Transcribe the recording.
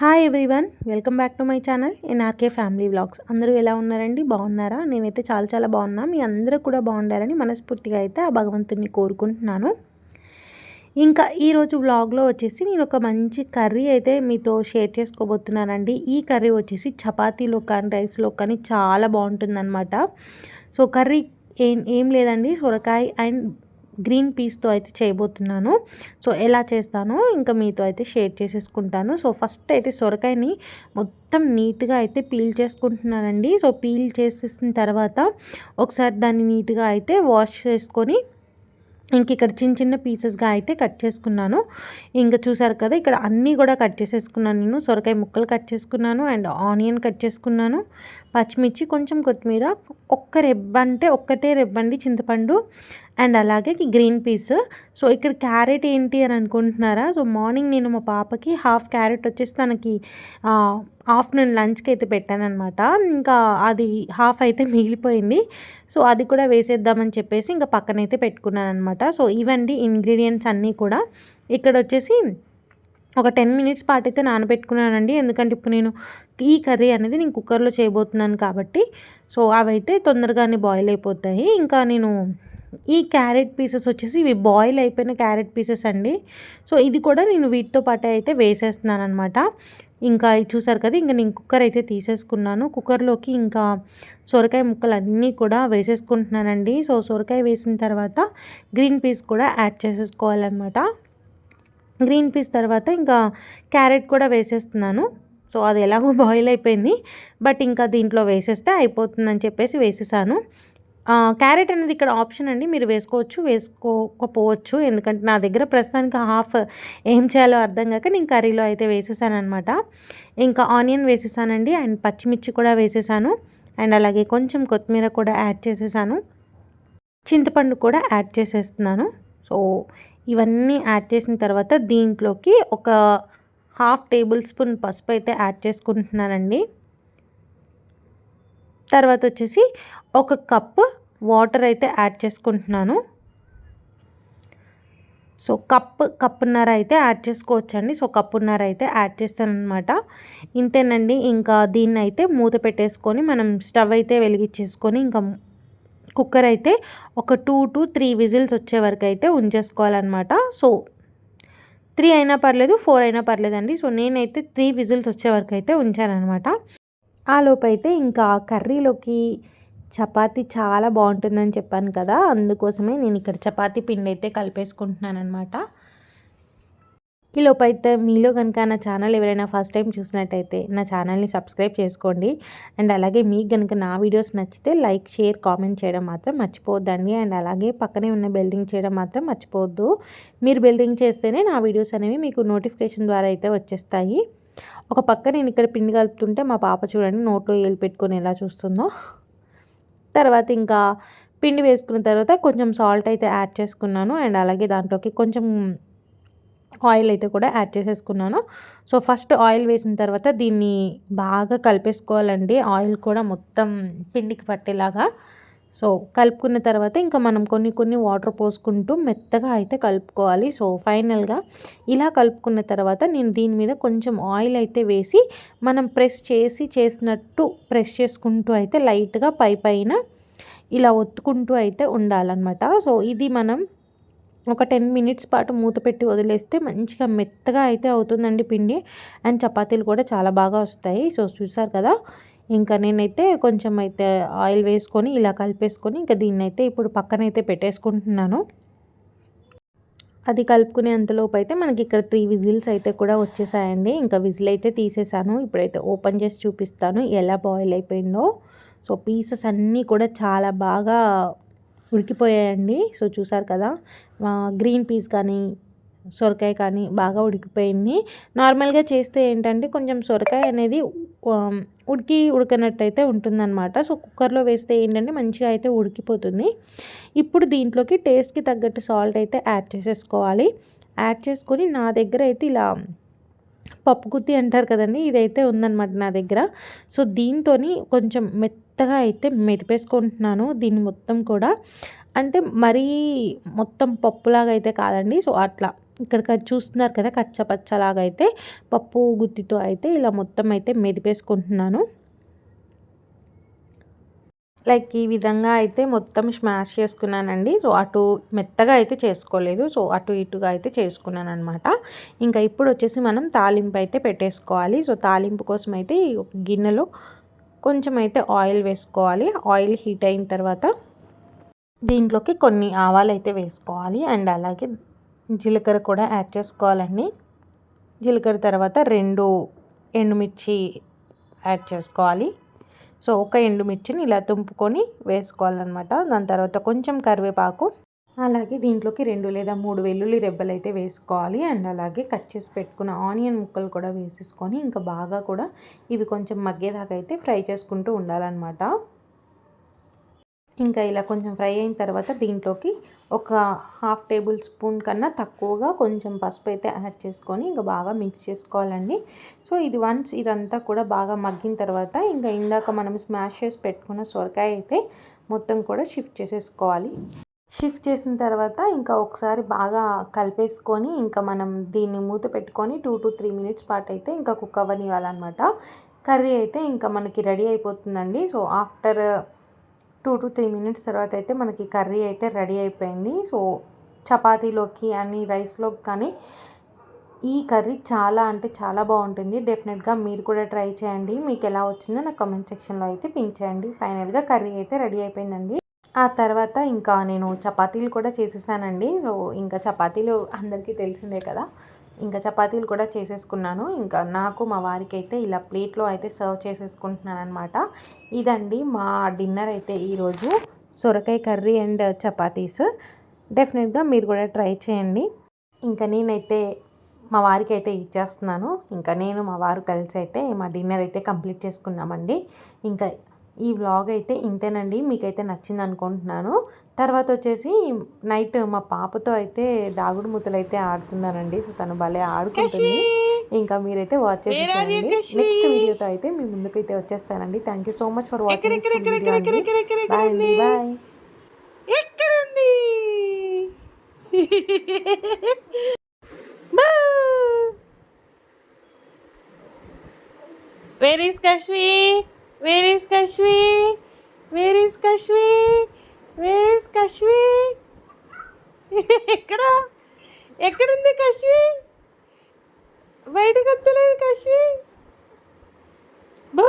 Hi everyone welcome back to my channel NRK family vlogs అందరూ ఎలా ఉన్నారండి? బాగున్నారా? నేనైతే చాలా చాలా బాగున్నా. మీ అందరూ కూడా బాగుండారని మనస్ఫూర్తిగా అయితే ఆ భగవంతుని కోరుకుంటున్నాను. ఇంకా ఈరోజు వ్లాగ్లో వచ్చేసి నేను ఒక మంచి కర్రీ అయితే మీతో షేర్ చేసుకోబోతున్నానండి. ఈ కర్రీ వచ్చేసి చపాతీలో కానీ రైస్లో కానీ చాలా బాగుంటుందన్నమాట. సో కర్రీ ఏం ఏం లేదండి. సొరకాయ అండ్ గ్రీన్ పీస్తో అయితే చేయబోతున్నాను. సో ఎలా చేస్తానో ఇంకా మీతో అయితే షేర్ చేసేసుకుంటాను. సో ఫస్ట్ అయితే సొరకాయని మొత్తం నీట్గా అయితే పీల్ చేసుకుంటున్నానండి. సో పీల్ చేసేసిన తర్వాత ఒకసారి దాన్ని నీట్గా అయితే వాష్ చేసుకొని ఇంక ఇక్కడ చిన్న చిన్న పీసెస్గా అయితే కట్ చేసుకున్నాను. ఇంకా చూసారు కదా ఇక్కడ అన్నీ కూడా కట్ చేసేసుకున్నాను నేను. సొరకాయ ముక్కలు కట్ చేసుకున్నాను అండ్ ఆనియన్ కట్ చేసుకున్నాను. పచ్చిమిర్చి కొంచెం కొత్తిమీర ఒక్క రెబ్బ అంటే ఒక్కటే రెబ్బండి చింతపండు. అండ్ అలాగే గ్రీన్ పీస్. సో ఇక్కడ క్యారెట్ ఏంటి అని అనుకుంటున్నారా? సో మార్నింగ్ నేను మా పాపకి హాఫ్ క్యారెట్ వచ్చేసి తనకి ఆఫ్టర్నూన్ లంచ్కి అయితే పెట్టాను అనమాట ఇంకా అది హాఫ్ అయితే మిగిలిపోయింది. సో అది కూడా వేసేద్దామని చెప్పేసి ఇంకా పక్కనైతే పెట్టుకున్నాను అనమాట సో ఇవండి ఇంగ్రీడియంట్స్ అన్నీ కూడా. ఇక్కడ వచ్చేసి ఒక టెన్ మినిట్స్ పాటు అయితే నానబెట్టుకున్నానండి. ఎందుకంటే ఇప్పుడు నేను ఈ కర్రీ అనేది నేను కుక్కర్లో చేయబోతున్నాను కాబట్టి. సో అవైతే తొందరగానే బాయిల్ అయిపోతాయి. ఇంకా నేను ఈ క్యారెట్ పీసెస్ వచ్చేసి ఇవి బాయిల్ అయిపోయిన క్యారెట్ పీసెస్ అండి. సో ఇది కూడా నేను వీటితో పాటు అయితే వేసేస్తున్నాను అనమాట ఇంకా చూసారు కదా ఇంకా నేను కుక్కర్ అయితే తీసేసుకున్నాను. కుక్కర్లోకి ఇంకా సొరకాయ ముక్కలు అన్నీ కూడా వేసేసుకుంటున్నానండి. సో సొరకాయ వేసిన తర్వాత గ్రీన్ పీస్ కూడా యాడ్ చేసేసుకోవాలన్నమాట. గ్రీన్ పీస్ తర్వాత ఇంకా క్యారెట్ కూడా వేసేస్తున్నాను. సో అది ఎలాగో బాయిల్ అయిపోయింది. బట్ ఇంకా దీంట్లో వేసేస్తే అయిపోతుందని చెప్పేసి వేసేసాను. క్యారెట్ అనేది ఇక్కడ ఆప్షన్ అండి. మీరు వేసుకోవచ్చు వేసుకోకపోవచ్చు. ఎందుకంటే నా దగ్గర ప్రస్తుతానికి హాఫ్ ఏం చేయాలో అర్థం కాక నేను కర్రీలో అయితే వేసేసాను అనమాట ఇంకా ఆనియన్ వేసేసానండి. అండ్ పచ్చిమిర్చి కూడా వేసేసాను. అండ్ అలాగే కొంచెం కొత్తిమీర కూడా యాడ్ చేసేసాను. చింతపండు కూడా యాడ్ చేసేస్తున్నాను. సో ఇవన్నీ యాడ్ చేసిన తర్వాత దీంట్లోకి ఒక హాఫ్ టేబుల్ స్పూన్ పసుపు అయితే యాడ్ చేసుకుంటున్నానండి. తర్వాత వచ్చేసి ఒక కప్పు వాటర్ అయితే యాడ్ చేసుకుంటున్నాను. సో కప్ కప్పున్నర అయితే యాడ్ చేసుకోవచ్చండి. సో కప్పున్నర అయితే యాడ్ చేస్తానమాట ఇంతేనండి. ఇంకా దీన్ని అయితే మూత పెట్టేసుకొని మనం స్టవ్ అయితే వెలిగించేసుకొని ఇంకా కుక్కర్ అయితే ఒక టూ టు త్రీ విజిల్స్ వచ్చే వరకు అయితే ఉంచేసుకోవాలన్నమాట. సో త్రీ అయినా పర్లేదు ఫోర్ అయినా పర్లేదండి. సో నేనైతే త్రీ విజిల్స్ వచ్చే వరకు అయితే ఉంచానమాట ఆ లోపు అయితే ఇంకా కర్రీలోకి చపాతీ చాలా బాగుంటుందని చెప్పాను కదా అందుకోసమే నేను ఇక్కడ చపాతీ పిండి అయితే కలిపేసుకుంటున్నాను అనమాట ఈలోపు అయితే మీలో కనుక నా ఛానల్ ఎవరైనా ఫస్ట్ టైం చూసినట్టయితే నా ఛానల్ని సబ్స్క్రైబ్ చేసుకోండి. అండ్ అలాగే మీకు కనుక నా వీడియోస్ నచ్చితే లైక్ షేర్ కామెంట్ చేయడం మాత్రం మర్చిపోవద్దండి. అండ్ అలాగే పక్కనే ఉన్న బిల్డింగ్ చేయడం మాత్రం మర్చిపోవద్దు. మీరు బిల్డింగ్ చేస్తేనే నా వీడియోస్ అనేవి మీకు నోటిఫికేషన్ ద్వారా అయితే వచ్చేస్తాయి. ఒక పక్క నేను ఇక్కడ పిండి కలుపుతుంటే మా పాప చూడండి నోట్లో ఏలు పెట్టుకొని ఎలా చూస్తుందో. తర్వాత ఇంకా పిండి వేసుకున్న తర్వాత కొంచెం సాల్ట్ అయితే యాడ్ చేసుకున్నాను. అండ్ అలాగే దాంట్లోకి కొంచెం ఆయిల్ అయితే కూడా యాడ్ చేసేసుకున్నాను. సో ఫస్ట్ ఆయిల్ వేసిన తర్వాత దీన్ని బాగా కలిపేసుకోవాలండి. ఆయిల్ కూడా మొత్తం పిండికి పట్టేలాగా సో కలుపుకున్న తర్వాత ఇంకా మనం కొన్ని కొన్ని వాటర్ పోసుకుంటూ మెత్తగా అయితే కలుపుకోవాలి. సో ఫైనల్గా ఇలా కలుపుకున్న తర్వాత నేను దీని మీద కొంచెం ఆయిల్ అయితే వేసి మనం ప్రెస్ చేసి చేసినట్టు ప్రెస్ చేసుకుంటూ అయితే లైట్గా పై పైన ఇలా ఒత్తుకుంటూ అయితే ఉండాలన్నమాట. సో ఇది మనం ఒక టెన్ మినిట్స్ పాటు మూత పెట్టి వదిలేస్తే మంచిగా మెత్తగా అయితే అవుతుందండి పిండి. అండ్ చపాతీలు కూడా చాలా బాగా వస్తాయి. సో చూసారు కదా ఇంకా నేనైతే కొంచెం అయితే ఆయిల్ వేసుకొని ఇలా కలిపేసుకొని ఇంకా దీన్నైతే ఇప్పుడు పక్కనైతే పెట్టేసుకుంటున్నాను. అది కలుపుకునే అంతలోపు అయితే మనకి ఇక్కడ త్రీ విజిల్స్ అయితే కూడా వచ్చేసాయండి. ఇంకా విజిల్ అయితే తీసేసాను. ఇప్పుడైతే ఓపెన్ చేసి చూపిస్తాను ఎలా బాయిల్ అయిపోయిందో. సో పీసెస్ అన్నీ కూడా చాలా బాగా ఉడికిపోయాయండి. సో చూసారు కదా? గ్రీన్ పీస్ కానీ సొరకాయ కానీ బాగా ఉడికిపోయింది. నార్మల్గా చేస్తే ఏంటంటే కొంచెం సొరకాయ అనేది ఉడికి ఉడకనట్టయితే ఉంటుందన్నమాట. సో కుక్కర్లో వేస్తే ఏంటంటే మంచిగా అయితే ఉడికిపోతుంది. ఇప్పుడు దీంట్లోకి టేస్ట్కి తగ్గట్టు సాల్ట్ అయితే యాడ్ చేసేసుకోవాలి. యాడ్ చేసుకొని నా దగ్గర అయితే ఇలా పప్పు గుత్తి అంటారు కదండి ఇదైతే ఉందన్నమాట నా దగ్గర. సో దీంతో కొంచెం మెత్తగా అయితే మెదిపేసుకుంటున్నాను దీన్ని మొత్తం కూడా. అంటే మరీ మొత్తం పప్పులాగా అయితే కాదండి. సో అట్లా ఇక్కడ చూస్తున్నారు కదా కచ్చ పచ్చలాగా అయితే పప్పు గుత్తితో అయితే ఇలా మొత్తం అయితే మెదిపేసుకుంటున్నాను. లైక్ ఈ విధంగా అయితే మొత్తం స్మాష్ చేసుకున్నానండి. సో అటు మెత్తగా అయితే చేసుకోలేదు. సో అటు ఇటుగా అయితే చేసుకున్నాను అనమాట ఇంకా ఇప్పుడు వచ్చేసి మనం తాలింపు అయితే పెట్టేసుకోవాలి. సో తాలింపు కోసం అయితే ఒక గిన్నెలో కొంచెం అయితే ఆయిల్ వేసుకోవాలి. ఆయిల్ హీట్ అయిన తర్వాత దీంట్లోకి కొన్ని ఆవాలు అయితే వేసుకోవాలి. అండ్ అలాగే జీలకర్ర కూడా యాడ్ చేసుకోవాలండి. జీలకర్ర తర్వాత రెండు ఎండుమిర్చి యాడ్ చేసుకోవాలి. సో ఒక ఎండుమిర్చిని ఇలా తుంపుకొని వేసుకోవాలన్నమాట. దాని తర్వాత కొంచెం కరివేపాకు అలాగే దీంట్లోకి రెండు లేదా మూడు వెల్లుల్లి రెబ్బలు అయితే వేసుకోవాలి. అండ్ అలాగే కట్ చేసి పెట్టుకున్న ఆనియన్ ముక్కలు కూడా వేసేసుకొని ఇంకా బాగా కూడా ఇవి కొంచెం మగ్గేదాకా అయితే ఫ్రై చేసుకుంటూ ఉండాలన్నమాట. ఇంకా ఇలా కొంచెం ఫ్రై అయిన తర్వాత దీంట్లోకి ఒక హాఫ్ టేబుల్ స్పూన్ కన్నా తక్కువగా కొంచెం పసుపు అయితే యాడ్ చేసుకొని ఇంకా బాగా మిక్స్ చేసుకోవాలండి. సో ఇది వన్స్ ఇదంతా కూడా బాగా మగ్గిన తర్వాత ఇంకా ఇందాక మనం స్మాష్ చేసి పెట్టుకున్న సొరకాయ అయితే మొత్తం కూడా షిఫ్ట్ చేసేసుకోవాలి. షిఫ్ట్ చేసిన తర్వాత ఇంకా ఒకసారి బాగా కలిపేసుకొని ఇంకా మనం దీన్ని మూత పెట్టుకొని టూ టు త్రీ మినిట్స్ పాటు అయితే ఇంకా కుక్ అవ్వనివ్వాలన్నమాట. కర్రీ అయితే ఇంకా మనకి రెడీ అయిపోతుందండి. So after two to three minutes తర్వాత అయితే మనకి కర్రీ అయితే రెడీ అయిపోయింది. సో చపాతీలోకి అన్ని రైస్లోకి కానీ ఈ కర్రీ చాలా అంటే చాలా బాగుంటుంది. డెఫినెట్గా మీరు కూడా ట్రై చేయండి. మీకు ఎలా వచ్చిందో నా కామెంట్ సెక్షన్లో అయితే పింక్ చేయండి. ఫైనల్గా కర్రీ అయితే రెడీ అయిపోయిందండి. ఆ తర్వాత ఇంకా నేను చపాతీలు కూడా చేసేసానండి. సో ఇంకా చపాతీలు అందరికీ తెలిసిందే కదా. ఇంకా చపాతీలు కూడా చేసేసుకున్నాను. ఇంకా నాకు మా వారికి అయితే ఇలా ప్లేట్లో అయితే సర్వ్ చేసేసుకుంటున్నాను అనమాట ఇదండి మా డిన్నర్ అయితే ఈరోజు సొరకాయ కర్రీ అండ్ చపాతీస్. డెఫినెట్గా మీరు కూడా ట్రై చేయండి. ఇంకా నేనైతే మా వారికి అయితే ఇచ్చేస్తున్నాను. ఇంకా నేను మా వారు కలిసి అయితే మా డిన్నర్ అయితే కంప్లీట్ చేసుకున్నామండి. ఇంకా ఈ వ్లాగ్ అయితే ఇంతేనండి. మీకైతే నచ్చింది అనుకుంటున్నాను. తర్వాత వచ్చేసి నైట్ మా పాపతో అయితే దాగుడు మూతలు అయితే ఆడుతున్నానండి సో తను భలే ఆడుకుంటుంది. ఇంకా మీరైతే వాచ్ చేసేయండి నెక్స్ట్ వీడియోతో అయితే మీ ముందుకైతే వచ్చేస్తానండి. Thank you so much for watching bye ఎక్కడుంది? Where is Kashmir where is Kashmir where is Kashmir where is Kashmir ఎక్కడ? ఎక్కడుంది కశ్మీ బయటకు వస్తలేదు కశ్మీ బూ!